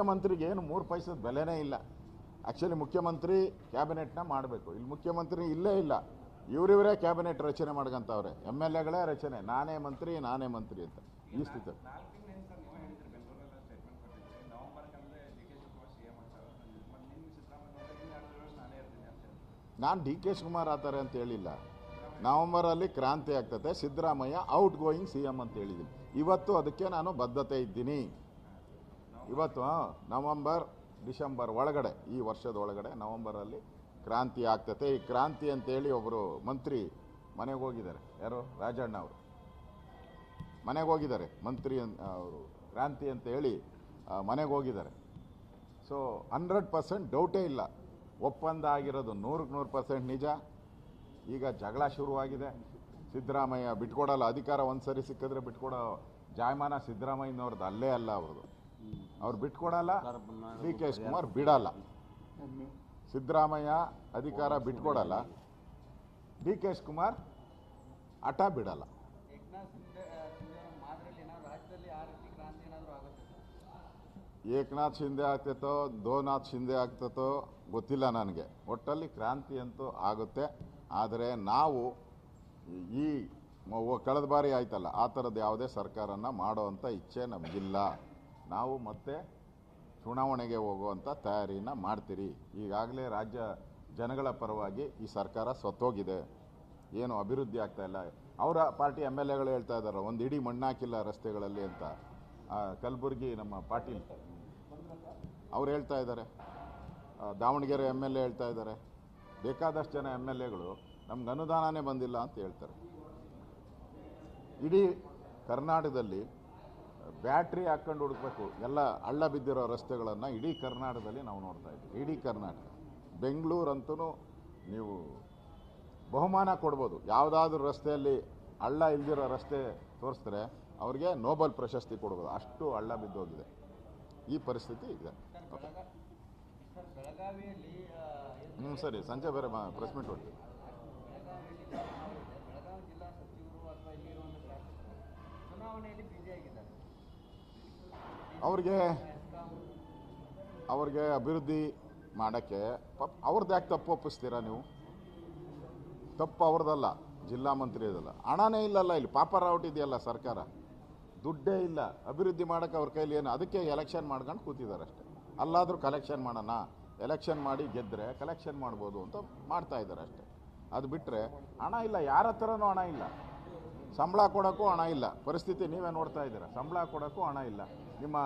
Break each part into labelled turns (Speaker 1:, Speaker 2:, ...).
Speaker 1: ಮುಖ್ಯಮಂತ್ರಿಗೆ ಏನು ಮೂರು ಪೈಸದ ಬೆಲೆನೇ ಇಲ್ಲ. ಆ್ಯಕ್ಚುಲಿ ಮುಖ್ಯಮಂತ್ರಿ ಕ್ಯಾಬಿನೆಟ್ನ ಮಾಡಬೇಕು. ಇಲ್ಲಿ ಮುಖ್ಯಮಂತ್ರಿ ಇಲ್ಲೇ ಇಲ್ಲ. ಇವರಿವರೇ ಕ್ಯಾಬಿನೆಟ್ ರಚನೆ ಮಾಡ್ಕೊಂತವ್ರೆ. ಎಂ ಎಲ್ ಎಗಳೇ ರಚನೆ. ನಾನೇ ಮಂತ್ರಿ ನಾನೇ ಮಂತ್ರಿ ಅಂತ. ಈ ಸ್ಥಿತಿ.
Speaker 2: ನಾನು
Speaker 1: ಡಿ ಕೆ ಶಿವಕುಮಾರ್ ಆತಾರೆ ಅಂತ ಹೇಳಿಲ್ಲ. ನವೆಂಬರಲ್ಲಿ ಕ್ರಾಂತಿ ಆಗ್ತದೆ Siddaramaiah out going C M ಅಂತ ಹೇಳಿದ್ದೀನಿ. ಇವತ್ತು ಅದಕ್ಕೆ ನಾನು ಬದ್ಧತೆ ಇದ್ದೀನಿ. ಇವತ್ತು ನವಂಬರ್, ಡಿಸೆಂಬರ್ ಒಳಗಡೆ, ಈ ವರ್ಷದ ಒಳಗಡೆ ನವಂಬರಲ್ಲಿ ಕ್ರಾಂತಿ ಆಗ್ತತೆ. ಈ ಕ್ರಾಂತಿ ಅಂತೇಳಿ ಒಬ್ಬರು ಮಂತ್ರಿ ಮನೆಗೆ ಹೋಗಿದ್ದಾರೆ. ಯಾರು? ರಾಜಣ್ಣ ಅವರು. ಮನೆಗೆ ಹೋಗಿದ್ದಾರೆ. ಮಂತ್ರಿ ಅವರು ಕ್ರಾಂತಿ ಅಂತ ಹೇಳಿ ಮನೆಗೆ ಹೋಗಿದ್ದಾರೆ. ಸೊ ಹಂಡ್ರೆಡ್ ಪರ್ಸೆಂಟ್ ಡೌಟೇ ಇಲ್ಲ. ಒಪ್ಪಂದ ಆಗಿರೋದು ನೂರಕ್ಕೆ ನೂರು ಪರ್ಸೆಂಟ್ ನಿಜ. ಈಗ ಜಗಳ ಶುರುವಾಗಿದೆ. ಸಿದ್ದರಾಮಯ್ಯ ಬಿಟ್ಕೊಡಲ್ಲ. ಅಧಿಕಾರ ಒಂದು ಸರಿ ಸಿಕ್ಕಿದ್ರೆ ಬಿಟ್ಕೊಡೋ ಜಾಯಮಾನ ಸಿದ್ದರಾಮಯ್ಯನವ್ರದ್ದು ಅಲ್ಲೇ ಅಲ್ಲ ಅವ್ರದ್ದು. ಅವ್ರು ಬಿಟ್ಕೊಡಲ್ಲ. ಡಿ ಕೆ ಕುಮಾರ್ ಬಿಡಲ್ಲ. ಸಿದ್ದರಾಮಯ್ಯ ಅಧಿಕಾರ ಬಿಟ್ಕೊಡಲ್ಲ. ಡಿ ಕೆ ಕುಮಾರ್ ಹಠ ಬಿಡಲ್ಲ.
Speaker 3: ಏಕನಾಥ್ ಶಿಂದೆ ಶಿಂದೆ ರಾಜ್ಯದಲ್ಲಿ ಆ ರೀತಿ ಕ್ರಾಂತಿ ಏನಾದರೂ ಆಗುತ್ತೆ?
Speaker 1: ದೋನಾಥ್ ಶಿಂದೆ ಆಗ್ತೈತೋ ಗೊತ್ತಿಲ್ಲ ನನಗೆ. ಒಟ್ಟಲ್ಲಿ ಕ್ರಾಂತಿ ಅಂತೂ ಆಗುತ್ತೆ. ಆದರೆ ನಾವು ಈ ಕಳೆದ ಬಾರಿ ಆಯ್ತಲ್ಲ ಆ ಥರದ್ದು ಯಾವುದೇ ಸರ್ಕಾರನ ಮಾಡೋವಂಥ ಇಚ್ಛೆ ನಮಗಿಲ್ಲ. ನಾವು ಮತ್ತೆ ಚುನಾವಣೆಗೆ ಹೋಗುವಂಥ ತಯಾರಿನ ಮಾಡ್ತೀರಿ. ಈಗಾಗಲೇ ರಾಜ್ಯ ಜನಗಳ ಪರವಾಗಿ ಈ ಸರ್ಕಾರ ಸತ್ತೋಗಿದೆ. ಏನು ಅಭಿವೃದ್ಧಿ ಇಲ್ಲ. ಅವರ ಪಾರ್ಟಿ ಎಂ ಎಲ್ ಎಗಳು ಹೇಳ್ತಾ ಇದ್ದಾರೆ ಒಂದು ಇಡೀ ಮಣ್ಣಾಕಿಲ್ಲ ರಸ್ತೆಗಳಲ್ಲಿ ಅಂತ. ಕಲಬುರಗಿ ನಮ್ಮ ಪಾಟೀಲ್ ಅವ್ರು ಹೇಳ್ತಾ ಇದ್ದಾರೆ ದಾವಣಗೆರೆ ಎಂ ಎಲ್ ಎ ಹೇಳ್ತಾ ಇದ್ದಾರೆ ಬೇಕಾದಷ್ಟು ಜನ ಎಂ ಎಲ್ ಎಗಳು ನಮ್ಗೆ ಅನುದಾನನೇ ಬಂದಿಲ್ಲ ಅಂತ ಹೇಳ್ತಾರೆ. ಇಡೀ ಕರ್ನಾಟಕದಲ್ಲಿ ಬ್ಯಾಟ್ರಿ ಹಾಕ್ಕೊಂಡು ಹುಡುಕ್ಬೇಕು. ಎಲ್ಲ ಹಳ್ಳ ಬಿದ್ದಿರೋ ರಸ್ತೆಗಳನ್ನು ಇಡೀ ಕರ್ನಾಟಕದಲ್ಲಿ ನಾವು ನೋಡ್ತಾ ಇದ್ದೀವಿ. ಇಡೀ ಕರ್ನಾಟಕ. ಬೆಂಗಳೂರಂತೂ ನೀವು ಬಹುಮಾನ ಕೊಡ್ಬೋದು. ಯಾವುದಾದ್ರೂ ರಸ್ತೆಯಲ್ಲಿ ಹಳ್ಳ ಇಲ್ದಿರೋ ರಸ್ತೆ ತೋರಿಸಿದ್ರೆ ಅವ್ರಿಗೆ ನೋಬಲ್ ಪ್ರಶಸ್ತಿ ಕೊಡ್ಬೋದು. ಅಷ್ಟು ಹಳ್ಳ ಬಿದ್ದೋಗಿದೆ. ಈ ಪರಿಸ್ಥಿತಿ ಇದೆ ಹ್ಞೂ ಸರಿ. ಸಂಜೆ ಬೇರೆ ಪ್ರೆಸ್ ಮೀಟ್ ಹೊಡ್ತೀವಿ
Speaker 3: ಚುನಾವಣೆಯಲ್ಲಿ ಚುನಾವಣೆ
Speaker 1: ಅವ್ರಿಗೆ ಅವ್ರಿಗೆ ಅಭಿವೃದ್ಧಿ ಮಾಡೋಕ್ಕೆ ಪಪ್ ಅವ್ರದ್ದು ಯಾಕೆ ತಪ್ಪು ಒಪ್ಪಿಸ್ತೀರಾ ನೀವು? ತಪ್ಪು ಅವ್ರದ್ದಲ್ಲ, ಜಿಲ್ಲಾ ಮಂತ್ರಿ ಇದಲ್ಲ ಹಣನೇ ಇಲ್ಲಲ್ಲ ಇಲ್ಲಿ ಪಾಪರಾವಟ್ ಇದೆಯಲ್ಲ ಸರ್ಕಾರ. ದುಡ್ಡೇ ಇಲ್ಲ. ಅಭಿವೃದ್ಧಿ ಮಾಡೋಕ್ಕೆ ಅವ್ರ ಕೈಲಿ ಏನು, ಅದಕ್ಕೆ ಎಲೆಕ್ಷನ್ ಮಾಡ್ಕೊಂಡು ಕೂತಿದ್ದಾರೆ ಅಷ್ಟೇ. ಅಲ್ಲಾದರೂ ಕಲೆಕ್ಷನ್ ಮಾಡೋಣ ಎಲೆಕ್ಷನ್ ಮಾಡಿ ಗೆದ್ದರೆ ಕಲೆಕ್ಷನ್ ಮಾಡ್ಬೋದು ಅಂತ ಮಾಡ್ತಾ ಇದ್ದಾರೆ ಅಷ್ಟೇ. ಅದು ಬಿಟ್ಟರೆ ಹಣ ಇಲ್ಲ, ಯಾರ ಹತ್ರನೂ ಹಣ ಇಲ್ಲ. ಸಂಬಳ ಕೊಡೋಕ್ಕೂ ಹಣ ಇಲ್ಲ. ಪರಿಸ್ಥಿತಿ ನೀವೇ ನೋಡ್ತಾ ಇದ್ದೀರಾ. ಸಂಬಳ ಕೊಡೋಕ್ಕೂ ಹಣ ಇಲ್ಲ. ನಿಮ್ಮ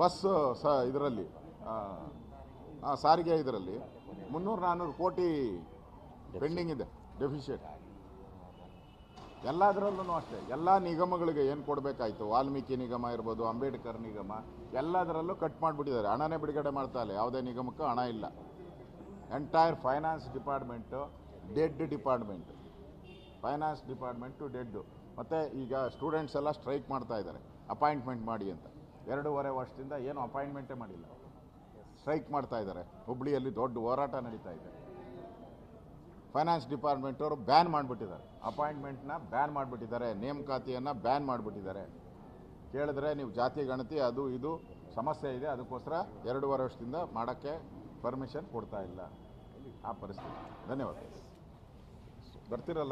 Speaker 1: ಬಸ್ ಸ ಇದರಲ್ಲಿ ಸಾರಿಗೆ ಇದರಲ್ಲಿ ಮುನ್ನೂರು ನಾನ್ನೂರು ಕೋಟಿ ಪೆಂಡಿಂಗ್ ಇದೆ. ಡೆಫಿಷಿಯಟ್ ಎಲ್ಲದರಲ್ಲೂ ಅಷ್ಟೇ. ಎಲ್ಲ ನಿಗಮಗಳಿಗೆ ಏನು ಕೊಡಬೇಕಾಯ್ತು? ವಾಲ್ಮೀಕಿ ನಿಗಮ ಇರ್ಬೋದು ಅಂಬೇಡ್ಕರ್ ನಿಗಮ ಎಲ್ಲದರಲ್ಲೂ ಕಟ್ ಮಾಡಿಬಿಟ್ಟಿದ್ದಾರೆ. ಹಣನೇ ಬಿಡುಗಡೆ ಮಾಡ್ತಾ ಇಲ್ಲ. ಯಾವುದೇ ನಿಗಮಕ್ಕೂ ಹಣ ಇಲ್ಲ. Entire finance department dead department finance department dead ಮತ್ತು ಈಗ ಸ್ಟೂಡೆಂಟ್ಸ್ ಎಲ್ಲ ಸ್ಟ್ರೈಕ್ ಮಾಡ್ತಾ ಇದ್ದಾರೆ. ಅಪಾಯಿಂಟ್ಮೆಂಟ್ ಮಾಡಿ ಅಂತ. ಎರಡೂವರೆ ವರ್ಷದಿಂದ ಏನು ಅಪಾಯಿಂಟ್ಮೆಂಟೇ ಮಾಡಿಲ್ಲ. ಸ್ಟ್ರೈಕ್ ಮಾಡ್ತಾ ಇದ್ದಾರೆ. ಹುಬ್ಳಿಯಲ್ಲಿ ದೊಡ್ಡ ಹೋರಾಟ ನಡೀತಾ ಇದೆ. ಫೈನಾನ್ಸ್ ಡಿಪಾರ್ಟ್ಮೆಂಟವರು ಬ್ಯಾನ್ ಮಾಡಿಬಿಟ್ಟಿದ್ದಾರೆ. ಅಪಾಯಿಂಟ್ಮೆಂಟ್ನ ಬ್ಯಾನ್ ಮಾಡಿಬಿಟ್ಟಿದ್ದಾರೆ. ನೇಮಕಾತಿಯನ್ನು ಬ್ಯಾನ್ ಮಾಡಿಬಿಟ್ಟಿದ್ದಾರೆ. ಕೇಳಿದ್ರೆ ನೀವು ಜಾತಿ, ಗಣತಿ, ಅದು, ಇದು ಸಮಸ್ಯೆ ಇದೆ. ಅದಕ್ಕೋಸ್ಕರ ಎರಡೂವರೆ ವರ್ಷದಿಂದ ಮಾಡೋಕ್ಕೆ ಪರ್ಮಿಷನ್ ಕೊಡ್ತಾ ಇಲ್ಲ. ಆ ಪರಿಸ್ಥಿತಿ. ಧನ್ಯವಾದ. ಬರ್ತಿರಲ್ಲ?